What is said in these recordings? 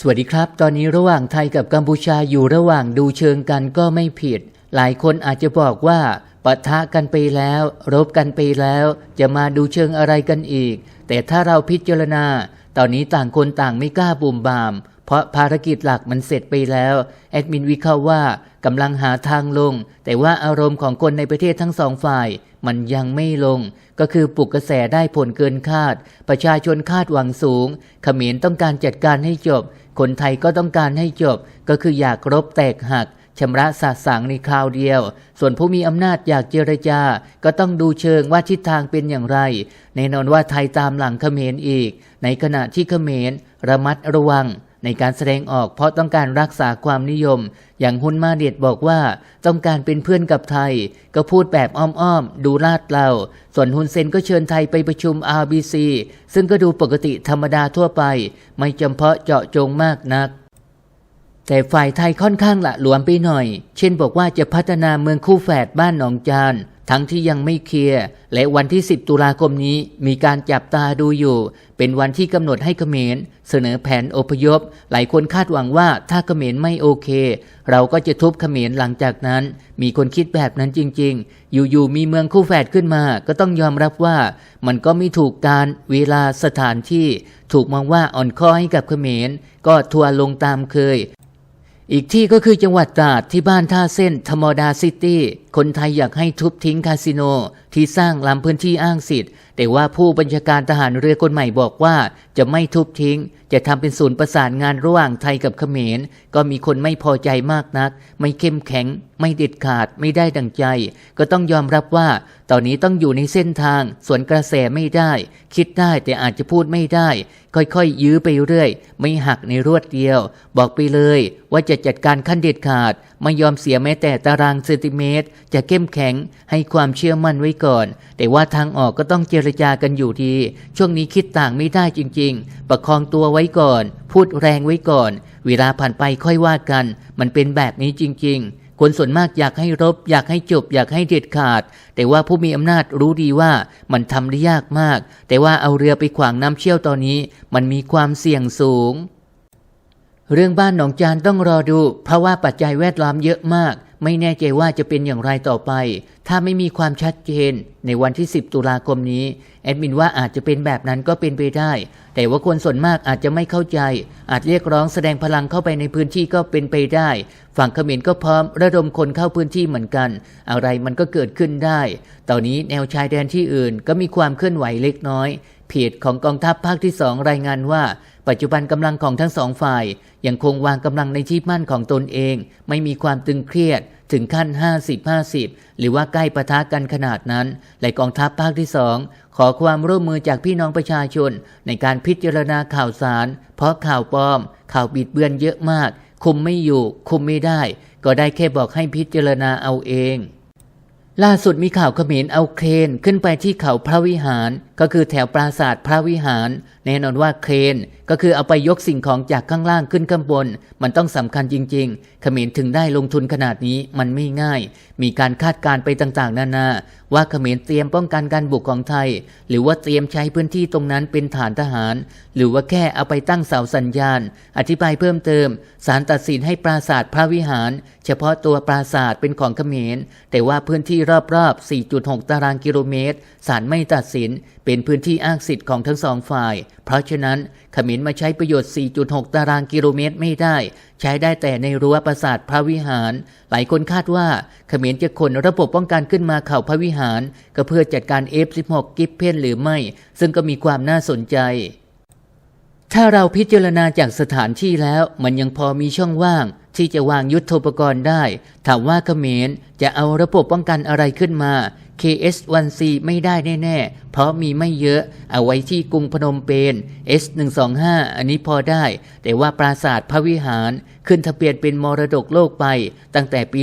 สวัสดีครับ ตอนนี้ระหว่างไทยกับกัมพูชาอยู่ระหว่างดูเชิงกันก็ไม่ผิด หลายคนอาจจะบอกว่าปะทะกันไปแล้ว รบกันไปแล้ว จะมาดูเชิงอะไรกันอีก แต่ถ้าเราพิจารณา ตอนนี้ต่างคนต่างไม่กล้าบุ่มบาม เพราะภารกิจหลักมันเสร็จไปแล้ว แอดมินวิเคราะห์ว่ากำลังหาทางลง แต่ว่าอารมณ์ของคนในประเทศทั้งสองฝ่าย มันยังไม่ลง ก็คือปลุกกระแสได้ผลเกินคาด ประชาชนคาดหวังสูงเขมรต้องการจัดการให้จบ คนไทยก็ต้องการให้จบก็คืออยากรบแตกหักชำระสาสางในคราวเดียว ส่วนผู้มีอำนาจอยากเจรจา ก็ต้องดูเชิงว่าทิศทางเป็นอย่างไร แน่นอนว่าไทยตามหลังเขมรอีก ในขณะที่เขมรระมัดระวัง ในการแสดงออกเพราะต้องการรักษาความนิยม อย่างฮุนมาเดดบอกว่าต้องการเป็นเพื่อนกับไทย ก็พูดแบบอ้อมๆ ดูลาดเรา ส่วนฮุนเซนก็เชิญไทยไปประชุม RBC ซึ่งก็ดูปกติธรรมดาทั่วไป ไม่จำเพาะเจาะจงมากนัก แต่ฝ่ายไทยค่อนข้างละหลวมไปหน่อย เช่นบอกว่าจะพัฒนาเมืองคู่แฝดบ้านหนองจานทั้งที่ยังไม่เคลียร์ และวันที่ 10 ตุลาคมนี้มีการจับตาดูอยู่ เป็นวันที่กำหนดให้เขมรเสนอแผนอพยพ หลายคนคาดหวังว่าถ้าเขมรไม่โอเค เราก็จะทุบเขมรหลังจากนั้น มีคนคิดแบบนั้นจริง ๆ อยู่ๆมีเมืองคู่แฝดขึ้นมา ก็ต้องยอมรับว่า มันก็ไม่ถูกการเวลาสถานที่ ถูกมองว่าอ่อนข้อให้กับเขมร ก็ทัวร์ลงตามเคย อีกที่ก็คือจังหวัดตราดที่บ้านท่าเส้นธรรมดาซิตี้ คนไทยอยากให้ทุบทิ้งคาสิโน ที่สร้างล้ำพื้นที่อ้างสิทธิ์ แต่ว่าผู้บัญชาการทหารเรือคนใหม่บอกว่า จะไม่ทุบทิ้ง จะทำเป็นศูนย์ประสานงานระหว่างไทยกับเขมร ก็มีคนไม่พอใจมากนัก ไม่เข้มแข็ง ไม่เด็ดขาดไม่ได้ดังใจ ก็ต้องยอมรับว่า ตอนนี้ต้องอยู่ในเส้นทาง สวนกระแสไม่ได้ คิดได้แต่อาจจะพูดไม่ได้ ค่อยๆ ยื้อไปเรื่อย ไม่หักในรวดเดียว บอกไปเลย ว่าจะจัดการขั้นเด็ดขาดไม่ยอมเสียแม้แต่ตารางเซนติเมตรจะเข้มแข็งให้ความเชื่อมั่นไว้ก่อน แต่ว่าทางออกก็ต้องเจรจากันอยู่ดีช่วงนี้คิดต่างไม่ได้จริง ๆ ประคองตัวไว้ก่อน พูดแรงไว้ก่อน เวลาผ่านไปค่อยว่ากัน มันเป็นแบบนี้จริง ๆ คนส่วนมากอยากให้รบ อยากให้จบ อยากให้เด็ดขาด แต่ว่าผู้มีอำนาจรู้ดีว่ามันทำได้ยากมาก แต่ว่าเอาเรือไปขวางน้ำเชี่ยวตอนนี้ มันมีความเสี่ยงสูงเรื่องบ้านหนองจานต้องรอดู เพราะว่าปัจจัยแวดล้อมเยอะมาก ไม่แน่ใจว่าจะเป็นอย่างไรต่อไป ถ้าไม่มีความชัดเจน ในวันที่ 10 ตุลาคมนี้ แอดมินว่าอาจจะเป็นแบบนั้นก็เป็นไปได้ แต่ว่าคนส่วนมากอาจจะไม่เข้าใจ อาจเรียกร้องแสดงพลังเข้าไปในพื้นที่ก็เป็นไปได้ ฝั่งเขมรก็พร้อมระดมคนเข้าพื้นที่เหมือนกัน อะไรมันก็เกิดขึ้นได้ ตอนนี้แนวชายแดนที่อื่นก็มีความเคลื่อนไหวเล็กน้อย เพจของกองทัพภาคที่สองรายงานว่า ปัจจุบันกำลังของทั้งสองฝ่าย ยังคงวางกำลังในที่มั่นของตนเอง ไม่มีความตึงเครียดถึงขั้น 50-50 หรือว่าใกล้ปะทะกันขนาดนั้น และกองทัพภาคที่สองขอความร่วมมือจากพี่น้องประชาชน ในการพิจารณาข่าวสาร เพราะข่าวปลอม ข่าวบิดเบือนเยอะมาก คุมไม่อยู่ คุมไม่ได้ ก็ได้แค่บอกให้พิจารณาเอาเองล่าสุดมีข่าวเขมรเอาเครนขึ้นไปที่เขาพระวิหาร ก็คือแถวปราสาทพระวิหารแน่นอนว่าเครนก็คือเอาไปยกสิ่งของจากข้างล่างขึ้นข้างบน มันต้องสำคัญจริงๆ เขมรถึงได้ลงทุนขนาดนี้มันไม่ง่าย มีการคาดการไปต่างๆ นานา ว่าเขมรเตรียมป้องกันการบุกของไทย หรือว่าเตรียมใช้พื้นที่ตรงนั้นเป็นฐานทหาร หรือว่าแค่เอาไปตั้งเสาสัญญาณ อธิบายเพิ่มเติมศาลตัดสินให้ปราสาทพระวิหาร เฉพาะตัวปราสาทเป็นของเขมร แต่ว่าพื้นที่รอบๆ 4.6 ตารางกิโลเมตรศาลไม่ตัดสินเป็นพื้นที่อ้างสิทธิ์ของทั้งสองฝ่าย เพราะฉะนั้นขมรมาใช้ประโยชน์ 4.6 ตารางกิโลเมตรไม่ได้ ใช้ได้แต่ในรั้วปราสาทพระวิหาร หลายคนคาดว่าขมรจะขนระบบป้องกันขึ้นมาเข่าพระวิหาร ก็เพื่อจัดการ F16 กิฟเพนหรือไม่ ซึ่งก็มีความน่าสนใจถ้าเราพิจารณาจากสถานที่แล้วมันยังพอมีช่องว่าง ที่จะวางยุทโธปกรณ์ได้ ถามว่าเขมรจะเอาระบบป้องกันอะไรขึ้นมา KS1C ไม่ได้แน่ ๆ เพราะมีไม่เยอะเอาไว้ที่กรุงพนมเปญ S125 อันนี้พอได้ แต่ว่าปราสาทพระวิหารขึ้นทะเบียนเป็นมรดกโลกไปตั้งแต่ปี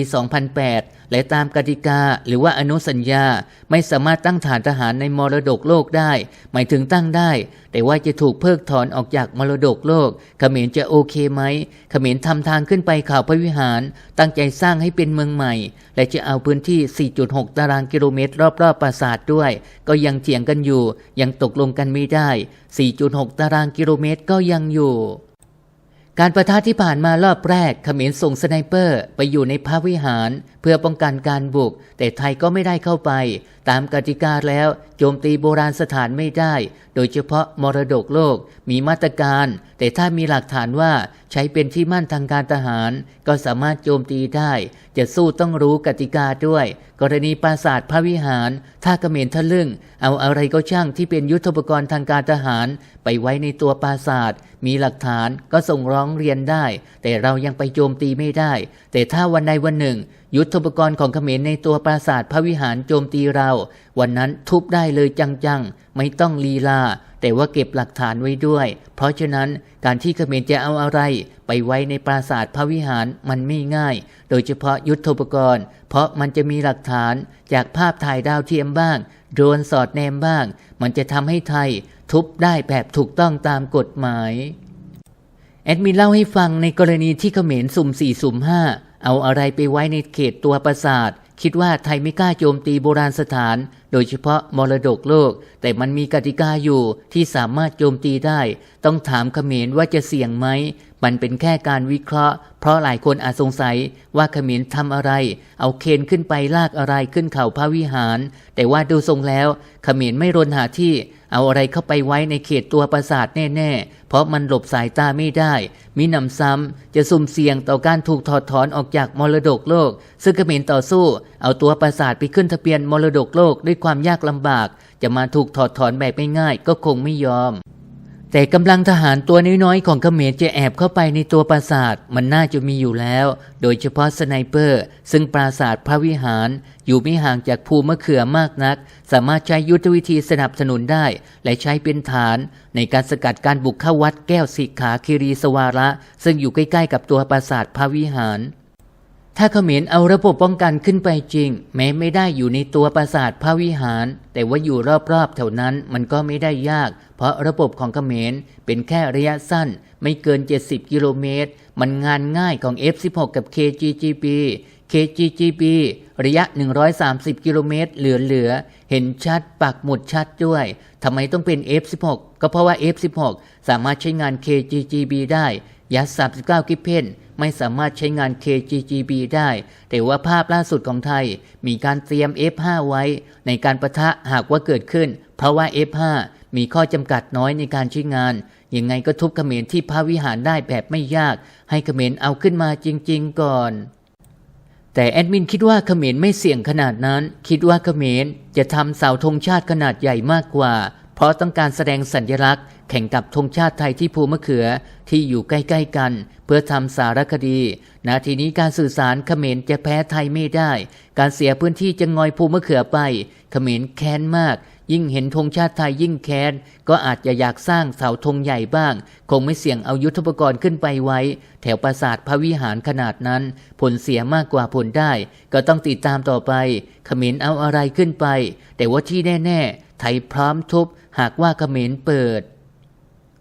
2008และตามกติกาหรือว่าอนุสัญญาไม่สามารถตั้งฐานทหารในมรดกโลกได้ หมายถึงตั้งได้ แต่ว่าจะถูกเพิกถอนออกจากมรดกโลกเขมรจะโอเคไหมเขมรทำทางขึ้นไปข่าวพระวิหาร ตั้งใจสร้างให้เป็นเมืองใหม่ และจะเอาพื้นที่ 4.6 ตารางกิโลเมตร รอบๆปราสาทด้วย ก็ยังเถียงกันอยู่ ยังตกลงกันไม่ได้ 4.6 ตารางกิโลเมตรก็ยังอยู่ การประทะที่ผ่านมารอบแรกเขมรส่งสไนเปอร์ไปอยู่ในพระวิหาร เพื่อป้องกันการบุก แต่ไทยก็ไม่ได้เข้าไป ตามกติกาแล้วโจมตีโบราณสถานไม่ได้ โดยเฉพาะมรดกโลกมีมาตรการ แต่ถ้ามีหลักฐานว่าใช้เป็นที่มั่นทางการทหาร ก็สามารถโจมตีได้ จะสู้ต้องรู้กติกาด้วย กรณีปราสาทพระวิหาร ถ้าเขมรทะลึ่ง เอาอะไรก็ช่างที่เป็นยุทธปกรณ์ทางการทหาร ไปไว้ในตัวปราสาทมีหลักฐานก็ส่งร้องเรียนได้ แต่เรายังไปโจมตีไม่ได้ แต่ถ้าวันใดวันหนึ่ง ยุทธปกรณ์ของเขมรในตัวปราสาทพระวิหารโจมตีเราวันนั้นทุบได้เลยจังๆ ไม่ต้องลีลา แต่ว่าเก็บหลักฐานไว้ด้วย เพราะฉะนั้นการที่เขมรจะเอาอะไร ไปไว้ในปราสาทพระวิหารมันไม่ง่าย โดยเฉพาะยุทธปกรณ์ เพราะมันจะมีหลักฐานจากภาพถ่ายดาวเทียมบ้าง โดรนสอดแนมบ้าง มันจะทำให้ไทย ทุบได้แบบถูกต้องตามกฎหมายแอดมินเล่าให้ฟังในกรณีที่เขมรสุ่มสี่สุ่มห้าเอาอะไรไปไว้ในเขตตัวปราสาท คิดว่าไทยไม่กล้าโจมตีโบราณสถานโดยเฉพาะมรดกโลก แต่มันมีกติกาอยู่ที่สามารถโจมตีได้ ต้องถามเขมรว่าจะเสี่ยงไหม มันเป็นแค่การวิเคราะห์ เพราะหลายคนอาจสงสัยว่าเขมรทำอะไร เอาเคนขึ้นไปลากอะไรขึ้นเขาพระวิหาร แต่ว่าดูทรงแล้วเขมรไม่รนหาที่เอาอะไรเข้าไปไว้ในเขตตัวปราสาทแน่ๆ เพราะมันหลบสายตาไม่ได้ มีหนำซ้ำจะสุ่มเสี่ยงต่อการถูกถอดถอนออกจากมรดกโลก ซึ่งเขมรต่อสู้ เอาตัวปราสาทไปขึ้นทะเบียนมรดกโลกด้วยความยากลำบาก จะมาถูกถอดถอนแบบง่ายๆก็คงไม่ยอม แต่กำลังทหารตัวน้อยๆของเขมรจะแอบเข้าไปในตัวปราสาทมันน่าจะมีอยู่แล้ว โดยเฉพาะสไนเปอร์ ซึ่งปราสาทพระวิหาร อยู่ไม่ห่างจากภูมะเขือมากนัก สามารถใช้ยุทธวิธีสนับสนุนได้ และใช้เป็นฐาน ในการสกัดการบุกเข้าวัดแก้วสิกขาคิรีสวาระ ซึ่งอยู่ใกล้ๆ กับตัวปราสาทพระวิหาร ถ้าเขมรเอาระบบป้องกันขึ้นไปจริง แม้ไม่ได้อยู่ในตัวปราสาทพระวิหาร แต่ว่าอยู่รอบๆแถวนั้นมันก็ไม่ได้ยาก เพราะระบบของเขมรเป็นแค่ระยะสั้น ไม่เกิน 70 กิโลเมตร มันงานง่ายของ F16 กับ KGGB KGGB ระยะ 130 กิโลเมตรเหลือๆ เห็นชัดปักหมุดชัดด้วย ทำไมต้องเป็น F16 ก็เพราะว่า F16 สามารถใช้งาน KGGB ได้ ยัด39 กิเพนไม่สามารถใช้งาน KGGB ได้ แต่ว่าภาพล่าสุดของไทย มีการเตรียม F5 ไว้ ในการประทะหากว่าเกิดขึ้น เพราะว่า F5 มีข้อจำกัดน้อยในการใช้งาน ยังไงก็ทุบเขมรที่พระวิหารได้แบบไม่ยาก ให้เขมรเอาขึ้นมาจริง ๆ ก่อน แต่แอดมินคิดว่าเขมรไม่เสี่ยงขนาดนั้น คิดว่าเขมรจะทำเสาธงชาติขนาดใหญ่มากกว่า เพราะต้องการแสดงสัญลักษณ์ แข่งกับธงชาติไทยที่ภูมะเขือที่อยู่ใกล้ๆกัน เพื่อทำสารคดี นาทีนี้การสื่อสารเขมรจะแพ้ไทยไม่ได้ การเสียพื้นที่จะงอยภูมะเขือไป เขมรแค้นมาก ยิ่งเห็นธงชาติไทยยิ่งแค้น ก็อาจจะอยากสร้างเสาธงใหญ่บ้าง คงไม่เสี่ยงเอายุทธปกรณ์ขึ้นไปไว้ แถวปราสาทพระวิหารขนาดนั้น ผลเสียมากกว่าผลได้ ก็ต้องติดตามต่อไป เขมรเอาอะไรขึ้นไป แต่ว่าที่แน่ ๆ ไทยพร้อมทุบหากว่าเขมรเปิด